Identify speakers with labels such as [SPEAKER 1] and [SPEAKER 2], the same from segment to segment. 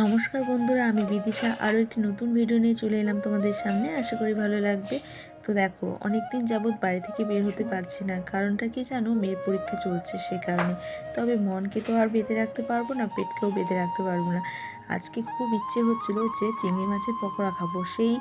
[SPEAKER 1] নমস্কার বন্ধুরা, আমি বিদিশা। আরও একটি নতুন ভিডিও নিয়ে চলে এলাম তোমাদের সামনে। আশা করি ভালো লাগবে। তো দেখো অনেক দিন যাবৎ বাড়ি থেকে বের হতে পারছি না। কারণটা কি জানো? মেয়ের পরীক্ষা চলছে সে কারণে। তবে মনকে তো আর বেঁধে রাখতে পারব না, পেটকেও বেঁধে রাখতে পারব না। আজকে খুব ইচ্ছে হচ্ছিল যে চিংড়ি মাছের পকোড়া খাব। সেই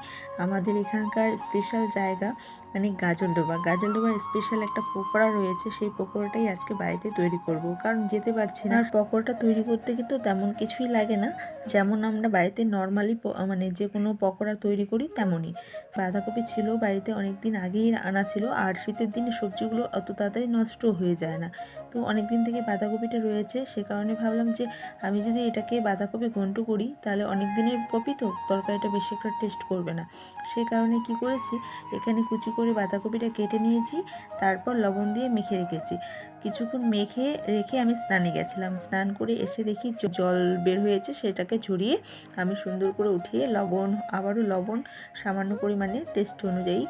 [SPEAKER 1] আমাদের এখানকার স্পেশাল জায়গা। মানে গাজলডোবা গাজলডোবার স্পেশাল একটা পকোড়া রয়েছে, সেই পকোড়াটাই আজকে বাড়িতে তৈরি করব। কারণ যেতে পারছি না। আর পকোড়াটা তৈরি করতে কিন্তু তেমন কিছুই লাগে না। যেমন আমরা বাড়িতে নর্মালি মানে যে কোনো পকোড়া তৈরি করি তেমনই। বাঁধাকপি ছিল বাড়িতে অনেক দিন আগেই আনা ছিল, আর শীতের দিনে সবজিগুলো অত তাড়াতাড়ি নষ্ট হয়ে যায় না। তো অনেক দিন থেকে বাঁধাকপিটা রয়েছে, সে কারণে ভাবলাম যে আমি যদি এটাকে বাঁধাকপি ঘন্ট করি, তাহলে অনেক দিনের কপি তো তরকারিটা বেশি একটা টেস্ট করবে না। সে কারণে কি করেছি, এখানে কুচি করে বাঁধাকপিটা কেটে নিয়েছি তারপর লবণ দিয়ে মেখে রেখেছি। কিছুক্ষণ মেখে রেখে আমি স্নানে গেছিলাম। স্নান করে এসে দেখি জল বের হয়েছে, সেটাকে ঝরিয়ে আমি সুন্দর করে উঠিয়ে লবণ, আবারও লবণ, সামান্য পরিমাণে টেস্ট অনুযায়ী,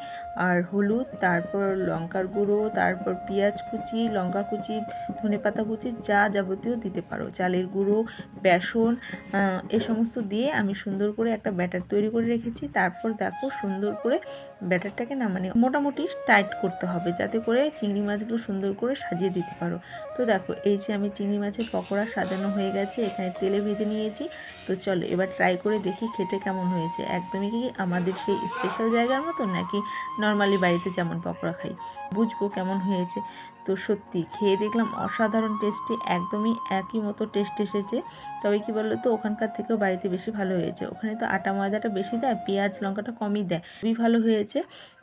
[SPEAKER 1] আর হলুদ, তারপর লঙ্কার গুঁড়ো, তারপর পেঁয়াজ কুচি, লঙ্কা কুচি ধনেপাতা কুচি, যা যাবতীয় দিতে পারো। চালের গুঁড়ো, বেসন এ সমস্ত দিয়ে আমি সুন্দর করে একটা ব্যাটার তৈরি করে রেখেছি। তারপর দেখো সুন্দর করে ব্যাটারটাকে না মানে মোটামুটি টাইট করতে হবে, যাতে করে চিংড়ি মাছগুলো সুন্দর করে সাজিয়ে দিতে পারো। তো দেখো, এই যে আমি চিংড়ি মাছের পকোড়া সাজানো হয়ে গেছে, এখানে তেলে ভেজে নিয়েছি। তো চলো, এবার ট্রাই করে দেখি খেতে কেমন হয়েছে। একদমই কি আমাদের সেই স্পেশাল জায়গার মতো, নাকি নর্মালি বাড়িতে যেমন পকোড়া খাই? বুঝব কেমন হয়েছে। তো সত্যি খেয়ে দেখলাম অসাধারণ টেস্টি একদমই একই মতো টেস্ট এসেছে। তবে কি বলল তো ওখানকার থেকেও বাড়িতে বেশি ভালো হয়েছে। ওখানে তো আটা ময়দাটা বেশি দেয়, পেঁয়াজ লঙ্কাটা কমই দেয়। খুবই ভালো হয়েছে।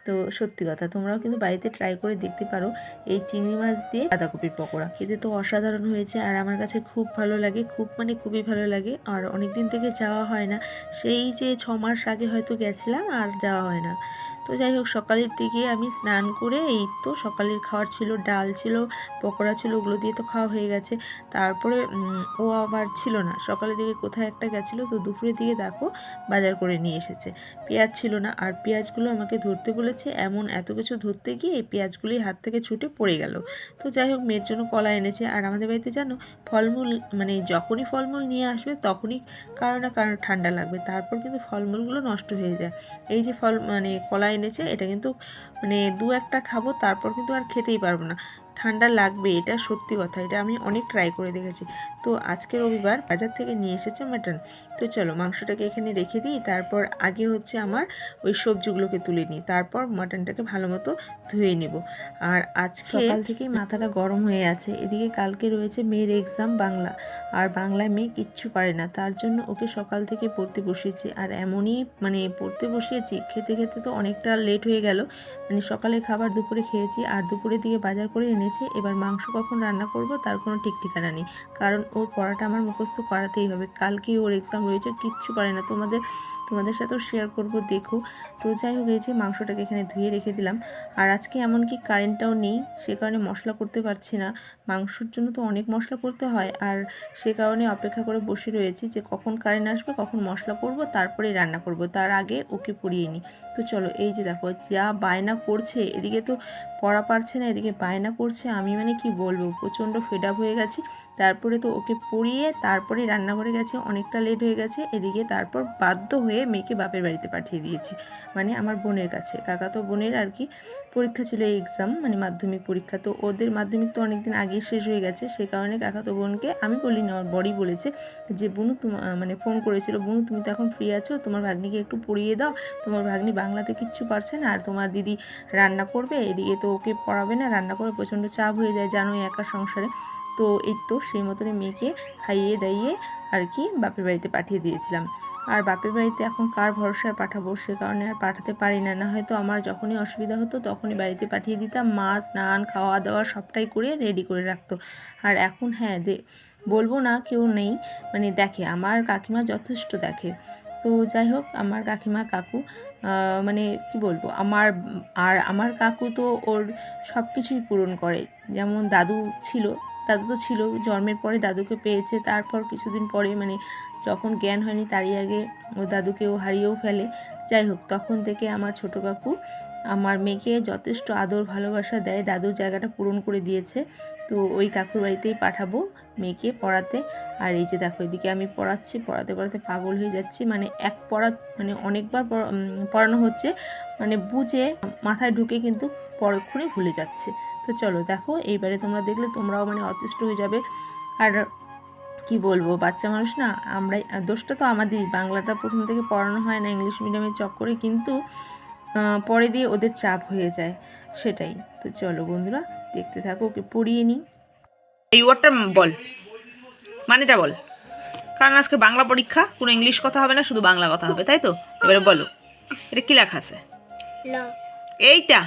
[SPEAKER 1] তো সত্যি কথা, তোমরাও কিন্তু বাড়িতে ট্রাই করে দেখতে পারো এই চিংড়ি মাছ দিয়ে বাঁধাকপির পকোড়া। খেতে তো অসাধারণ হয়েছে আর আমার কাছে খুব ভালো লাগে, খুব মানে খুবই ভালো লাগে। আর অনেক দিন থেকে যাওয়া হয় না, সেই যে ছ মাস আগে হয়তো গেছিলাম আর যাওয়া হয় না। তো যাই হোক, সকালের দিকে আমি স্নান করে এই তো সকালের খাওয়ার ছিল ডাল ছিল, পকোড়া ছিল, ওগুলো দিয়ে তো খাওয়া হয়ে গেছে। তারপরে ও আবার ছিল না। সকালের দিকে কোথায় একটা গেছিল তো দুপুরের দিকে দেখো বাজার করে নিয়ে এসেছে। পেঁয়াজ ছিল না, আর পেঁয়াজগুলো আমাকে ধরতে বলেছে, এমন এত কিছু ধরতে গিয়ে এই পেঁয়াজগুলি হাত থেকে ছুটে পড়ে গেল। তো যাই হোক, মেয়ের জন্য কলা এনেছে। আর আমাদের বাড়িতে জানো, ফলমূল মানে যখনই ফলমূল নিয়ে আসবে তখনই কারও না কারও ঠান্ডা লাগবে। তারপর কিন্তু ফলমূলগুলো নষ্ট হয়ে যায়। এই যে ফল মানে কলা এনেছে এটা কিন্তু মানে দু একটা খাব তারপর কিন্তু আর খেতেই পারব না। ঠান্ডা লাগবে, এটা সত্যি কথা, এটা আমি অনেক ট্রাই করে দেখেছি। তো আজকে রবিবার বাজার থেকে নিয়ে এসেছে মাটন তো চলো মাংসটাকে এখানে রেখে দিই, তারপর আগে হচ্ছে আমার ওই সবজিগুলোকে তুলে নিই, তারপর মাটনটাকে ভালো মতো ধুয়ে নিব। আর আজকে সকাল থেকেই মাথাটা গরম হয়ে আছে, এদিকে কালকে রয়েছে মেয়ের এক্সাম বাংলা, আর বাংলায় মেয়ে কিচ্ছু পারে না, তার জন্য ওকে সকাল থেকে পড়তে বসিয়েছি, আর এমনই মানে পড়তে বসিয়েছি, খেতে খেতে তো অনেকটা লেট হয়ে গেল মানে সকালে খাবার দুপুরে খেয়েছি, আর দুপুরের দিকে বাজার করে এনেছি এবার মাংস কখন রান্না করব তার কোনো ঠিক ঠিকানা নেই। কারণ ওর পড়াটা আমার মুখস্থ করাতেই হবে। কালকেই ওর এক্সাম রয়েছে, কিচ্ছু পারে না। তোমাদের তোমাদের সাথেও শেয়ার করব, দেখো। তো যাই হোক, এই যে মাংসটাকে এখানে ধুয়ে রেখে দিলাম। আর আজকে এমনকি কারেন্টটাও নেই, সে কারণে মশলা করতে পারছি না। মাংসর জন্য তো অনেক মশলা করতে হয়। আর সে কারণে অপেক্ষা করে বসে রয়েছি যে কখন কারেন্ট আসবে, কখন মশলা করব, তারপরেই রান্না করব। তার আগে ওকে পড়িয়ে নিই। তো চলো, এই যে দেখো, যা বায়না করছে, এদিকে তো পড়া পারছে না, এদিকে বায়না করছে, আমি মানে কি বলব, প্রচণ্ড ফেড আপ হয়ে গেছি। তারপরে তো ওকে পড়িয়ে তারপরে রান্নাঘরে গেছে, অনেকটা লেট হয়ে গেছে, এদিকে তারপর বাধ্য হয়ে মেয়েকে বাপের বাড়িতে পাঠিয়ে দিয়েছি মানে আমার বোনের কাছে। কাকা তো বোনের আর কি পরীক্ষা ছিল এক্সাম মানে মাধ্যমিক পরীক্ষা। তো ওদের মাধ্যমিক তো অনেকদিন আগেই শেষ হয়ে গেছে, সে কারণে কাকা তো বোনকে আমি বলিনি, আমার বড়ি বলেছে যে, বুনু তোমার মানে ফোন করেছিল, বুনু, তুমি তো এখন ফ্রি আছো, তোমার ভাগ্নিকে একটু পড়িয়ে দাও, তোমার ভাগ্নি বাংলাতে কিচ্ছু পারছে না, আর তোমার দিদি রান্না করবে, এদিকে তো ওকে পড়াবে না, রান্না করে প্রচণ্ড চাপ হয়ে যায়, জানোই একা সংসারে। তো এই তো সেই মতনই মেয়েকে খাইয়ে দাইয়ে আর কি বাপের বাড়িতে পাঠিয়ে দিয়েছিলাম। আর বাপের বাড়িতে এখন কার ভরসায় পাঠাবো সে কারণে আর পাঠাতে পারি না। না হয়তো আমার যখনই অসুবিধা হতো তখনই বাড়িতে পাঠিয়ে দিতাম মা স্নান খাওয়া দাওয়া সবটাই করে রেডি করে রাখতো। আর এখন হ্যাঁ দে, বলব না কেউ নেই। মানে দেখে, আমার কাকিমা যথেষ্ট দেখে। তো যাই হোক, আমার কাকিমা, কাকু মানে কি বলব, আমার, আর আমার কাকু তো ওর সব কিছুই পূরণ করে। যেমন দাদু ছিল, দাদু তো ছিল, জন্মের পরে দাদুকে পেয়েছে, তারপর কিছুদিন পরে মানে যখন জ্ঞান হয়নি তারই আগে ও দাদুকে ও হারিয়েও ফেলে। যাই হোক, তখন থেকে আমার ছোটো কাকু আমার মেয়েকে যথেষ্ট আদর, ভালোবাসা দেয়। দাদুর জায়গাটা পূরণ করে দিয়েছে। তো ওই কাকুর বাড়িতেই পাঠাবো মেয়েকে পড়াতে। আর এই যে দেখো, এদিকে আমি পড়াচ্ছি, পড়াতে পড়াতে পাগল হয়ে যাচ্ছি। মানে এক পড়া মানে অনেকবার পড়া- পড়ানো হচ্ছে। মানে বুঝে মাথায় ঢুকে কিন্তু পরক্ষণে ভুলে যাচ্ছে। তো চলো দেখো, এইবারে তোমরা দেখলে তোমরাও মানে অতিষ্ঠ হয়ে যাবে। আর কি বলব? বাচ্চা মানুষ না আমরাই দোষটা তো আমাদেরই। বাংলাটা প্রথম থেকে পড়ানো হয় না ইংলিশ মিডিয়ামে চক্করে কিন্তু পরে দিয়ে ওদের চাপ হয়ে যায় সেটাই। তো চলো বন্ধুরা দেখতে থাকো ওকে পড়িয়ে নিই।
[SPEAKER 2] এই ওয়ার্ডটা বল। মানেটা বল। কারণ আজকে বাংলা পরীক্ষা কোনো ইংলিশ কথা হবে না শুধু বাংলা কথা হবে তাই তো? এবারে বলো এটা কি লেখা আছে? এইটা।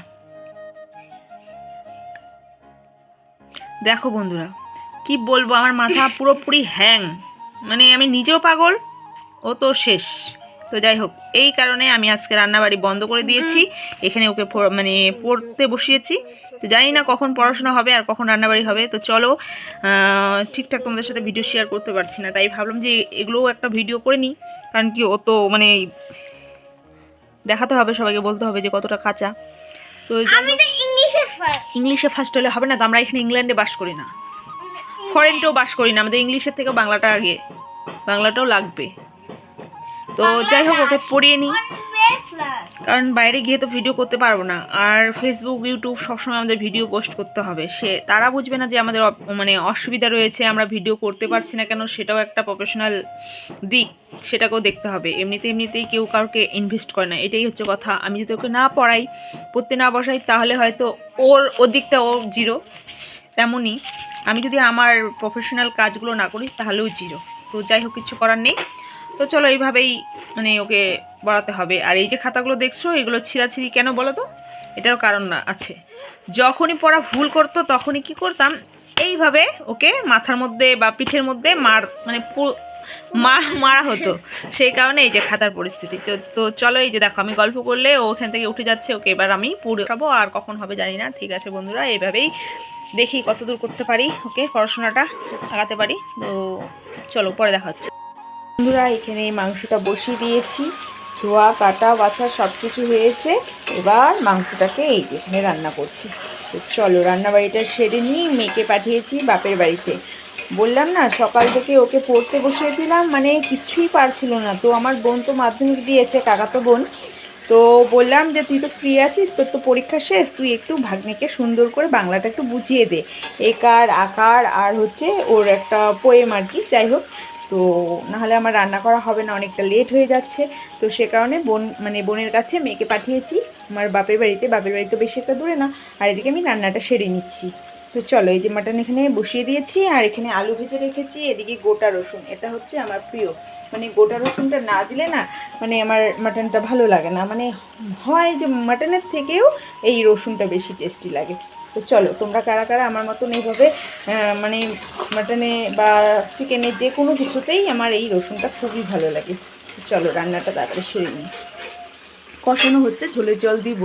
[SPEAKER 2] দেখো বন্ধুরা কি বলব? আমার মাথা পুরোপুরি হ্যাং। মানে আমি নিজেও পাগল ও তো শেষ। তো যাই হোক এই কারণে আমি আজকে রান্নাবাড়ি বন্ধ করে দিয়েছি। এখানে ওকে মানে পড়তে বসিয়েছি। তো জানি না কখন পড়াশোনা হবে আর কখন রান্নাবাড়ি হবে। তো চলো ঠিকঠাক তোমাদের সাথে ভিডিও শেয়ার করতে পারছি না। তাই ভাবলাম যে এগুলোও একটা ভিডিও করে নিই। কারণ কি ও তো মানে দেখাতে হবে সবাইকে বলতে হবে যে কতটা কাঁচা। তো
[SPEAKER 3] ইংলিশে ফার্স্ট
[SPEAKER 2] হলে হবে না তো আমরা এখানে ইংল্যান্ডে বাস করি না। ফরেনটেও বাস করি না আমাদের ইংলিশের থেকে বাংলাটা আগে বাংলাটাও লাগবে। তো যাই হোক ওকে পড়িয়ে নিই। কারণ বাইরে গিয়ে তো ভিডিও করতে পারব না। আর ফেসবুক ইউটিউব সবসময় আমাদের ভিডিও পোস্ট করতে হবে। সে তারা বুঝবে না যে আমাদের মানে অসুবিধা রয়েছে আমরা ভিডিও করতে পারছি না কেন সেটাও একটা প্রফেশনাল দিক সেটাকেও দেখতে হবে। এমনিতে এমনিতেই কেউ কাউকে ইনভেস্ট করে না এটাই হচ্ছে কথা। আমি যদি ওকে না পড়াই পড়তে না বসাই তাহলে হয়তো ওর ওর দিকটা ও জিরো তেমনই আমি যদি আমার প্রফেশনাল কাজগুলো না করি, তাহলেও জিরো। তো যাই হোক, কিছু করার নেই। তো চলো, এইভাবেই মানে ওকে বাড়াতে হবে। আর এই যে খাতাগুলো দেখছ, এগুলো ছিঁড়াছিঁড়ি কেন বলো তো? এটারও কারণ না আছে। যখনই পড়া ভুল করতো, তখনই কি করতাম? এইভাবে ওকে মাথার মধ্যে বা পিঠের মধ্যে মার মানে মার মারা হতো। সেই কারণে এই যে খাতার পরিস্থিতি। তো- চলো এই যে দেখো, আমি গল্প করলে ও ওখান থেকে উঠে যাচ্ছে, ওকে এবার আমি পুরো খাব, আর কখন হবে জানি না। ঠিক আছে বন্ধুরা এইভাবেই দেখি কত দূর করতে পারি, ওকে পড়াশোনাটা আগাতে পারি। তো চলো, পরে দেখা হচ্ছে।
[SPEAKER 1] বন্ধুরা, এখানে মাংসটা বসিয়ে দিয়েছি। ধোয়া, কাটা, বাছা সব কিছু হয়েছে। এবার মাংসটাকে এই যে এখানে রান্না করছি। চলো, রান্নাবাড়িটা সেরে নিই, মেয়েকে পাঠিয়েছি বাপের বাড়িতে। বললাম না, সকাল থেকে ওকে পড়তে বসিয়েছিলাম মানে কিচ্ছুই পারছিল না। তো আমার বোন তো মাধ্যমিক দিয়েছে, কাকাতো বোন। তো বললাম যে, তুই তো ফ্রি আছিস, তোর তো পরীক্ষা শেষ, তুই একটু ভাগ্নেকে সুন্দর করে বাংলাটা একটু বুঝিয়ে দে। একার, আকার, আর হচ্ছে ওর একটা পোয়েম আর কি, যাই হোক। তো নাহলে আমার রান্না করা হবে না, অনেকটা লেট হয়ে যাচ্ছে। তো সে কারণে বোন মানে বোনের কাছে মেয়েকে পাঠিয়েছি। আমার বাপের বাড়িতে, বাপের বাড়ি তো বেশি একটা দূরে না। আর এদিকে আমি রান্নাটা সেরে নিচ্ছি। তো চলো, এই যে মাটন এখানে বসিয়ে দিয়েছি আর এখানে আলু ভেজে রেখেছি, এদিকে গোটা রসুন। এটা হচ্ছে আমার প্রিয়। মানে গোটা রসুনটা না দিলে না মানে আমার মাটনটা ভালো লাগে না। মানে হয় যে মাটনের থেকেও এই রসুনটা বেশি টেস্টি লাগে। তো চলো, তোমরা কারা কারা আমার মতন এইভাবে মানে মাটনে বা চিকেনে যে কোনো কিছুতেই আমার এই রসুনটা খুবই ভালো লাগে। চলো, রান্নাটা তাড়াতাড়ি সেরে নিই। কষানো হচ্ছে, ঝোলের জল দিয়ে